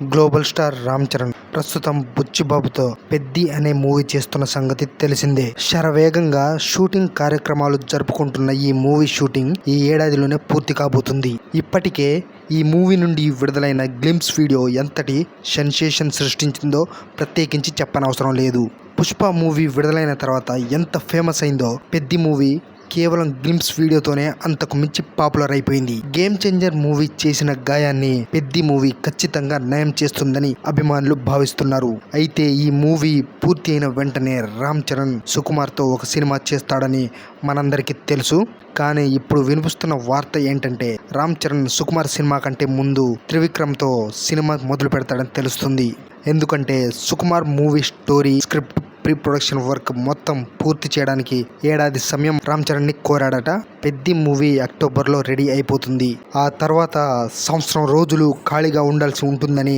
Global star Ram Charan ప్రస్తుతం బుచ్చిబాబుతో పెద్ది అనే movie చేస్తున్న సంగతి తెలిసిందే. శరవేగంగా షూటింగ్ కార్యక్రమాలు జరుపుకుంటున్న ఈ మూవీ షూటింగ్ ఈ ఏడాదిలోనే పూర్తి కాబోతుంది. ఇప్పటికే ఈ మూవీ నుండి విడుదలైన గ్లిమ్స్ వీడియో ఎంతటి సెన్సేషన్ సృష్టించిందో ప్రత్యేకించి చెప్పనవసరం లేదు. పుష్ప మూవీ విడుదలైన తర్వాత ఎంత ఫేమస్ అయిందో పెద్ది మూవీ కేవలం గ్లిమ్స్ వీడియోతోనే అంతకు మించి పాపులర్ అయిపోయింది. గేమ్ చేంజర్ మూవీ చేసిన గాయాన్ని పెద్ది మూవీ ఖచ్చితంగా నయం చేస్తుందని అభిమానులు భావిస్తున్నారు. అయితే ఈ మూవీ పూర్తి అయిన వెంటనే రామ్ చరణ్ సుకుమార్తో ఒక సినిమా చేస్తాడని మనందరికీ తెలుసు. కానీ ఇప్పుడు వినిపిస్తున్న వార్త ఏంటంటే రామ్ చరణ్ సుకుమార్ సినిమా కంటే ముందు త్రివిక్రమ్తో సినిమా మొదలు పెడతాడని తెలుస్తుంది. ఎందుకంటే Sukumar movie story script pre production work మొత్తం పూర్తి చేయడానికి ఏడాది సమయం రామ్ చరణ్ని కోరాడట. పెద్ది మూవీ అక్టోబర్లో రెడీ అయిపోతుంది. ఆ తర్వాత సంవత్సరం రోజులు ఖాళీగా ఉండాల్సి ఉంటుందని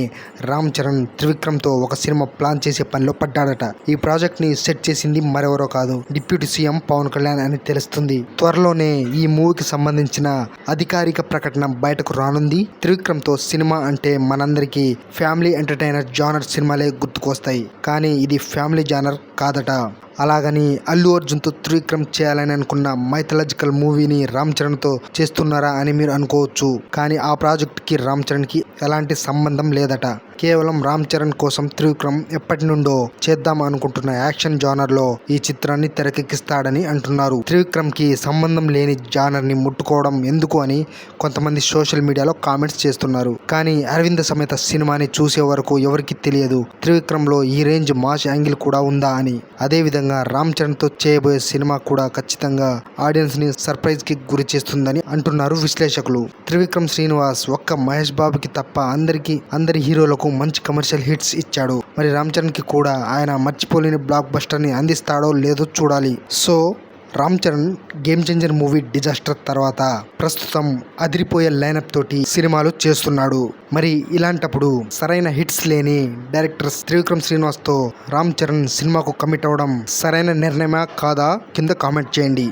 రామ్ చరణ్ త్రివిక్రమ్తో ఒక సినిమా ప్లాన్ చేసే పనిలో పడ్డాడట. ఈ ప్రాజెక్ట్ని సెట్ చేసింది మరెవరో కాదు డిప్యూటీ సీఎం పవన్ కళ్యాణ్ అని తెలుస్తుంది. త్వరలోనే ఈ మూవీకి సంబంధించిన అధికారిక ప్రకటన బయటకు రానుంది. త్రివిక్రమ్తో సినిమా అంటే మనందరికీ ఫ్యామిలీ ఎంటర్టైనర్ జానర్ సినిమాలే గుర్తుకొస్తాయి. కానీ ఇది ఫ్యామిలీ జానర్ காதட்டா? అలాగని అల్లు అర్జున్తో త్రివిక్రమ్ చేయాలని అనుకున్న మైథలాజికల్ మూవీని రామ్ చరణ్తో చేస్తున్నారా అని మీరు అనుకోవచ్చు. కానీ ఆ ప్రాజెక్ట్కి రామ్ చరణ్కి ఎలాంటి సంబంధం లేదట. కేవలం రామ్ చరణ్ కోసం త్రివిక్రమ్ ఎప్పటి నుండో చేద్దాం అనుకుంటున్న యాక్షన్ జానర్లో ఈ చిత్రాన్ని తెరకెక్కిస్తాడని అంటున్నారు. త్రివిక్రమ్కి సంబంధం లేని జానర్ని ముట్టుకోవడం ఎందుకు అని కొంతమంది సోషల్ మీడియాలో కామెంట్స్ చేస్తున్నారు. కానీ అరవింద సమేత సినిమాని చూసే వరకు ఎవరికి తెలియదు. త్రివిక్రమ్లో ఈ రేంజ్ మాస్ యాంగిల్ కూడా ఉందా అని. అదేవిధంగా రామ్ చరణ్తో చేయబోయే సినిమా కూడా ఖచ్చితంగా ఆడియన్స్ని సర్ప్రైజ్కి గురి చేస్తుందని అంటున్నారు విశ్లేషకులు. త్రివిక్రమ్ శ్రీనివాస్ ఒక్క మహేష్ బాబుకి తప్ప అందరికీ అందరి హీరోలకు మంచి కమర్షియల్ హిట్స్ ఇచ్చాడు. మరి రామ్ చరణ్కి కూడా ఆయన మర్చిపోలేని బ్లాక్ బస్టర్ని అందిస్తాడో లేదో చూడాలి. So Ram Charan Game Changer movie disaster తర్వాత ప్రస్తుతం అదిరిపోయే లైనప్ తోటి సినిమాలు చేస్తున్నాడు. మరి ఇలాంటప్పుడు సరైన హిట్స్ లేని డైరెక్టర్ త్రివిక్రమ్ శ్రీనివాస్తో రామ్ చరణ్ సినిమాకు కమిట్ అవ్వడం సరైన నిర్ణయమా కాదా? కింద కామెంట్ చేయండి.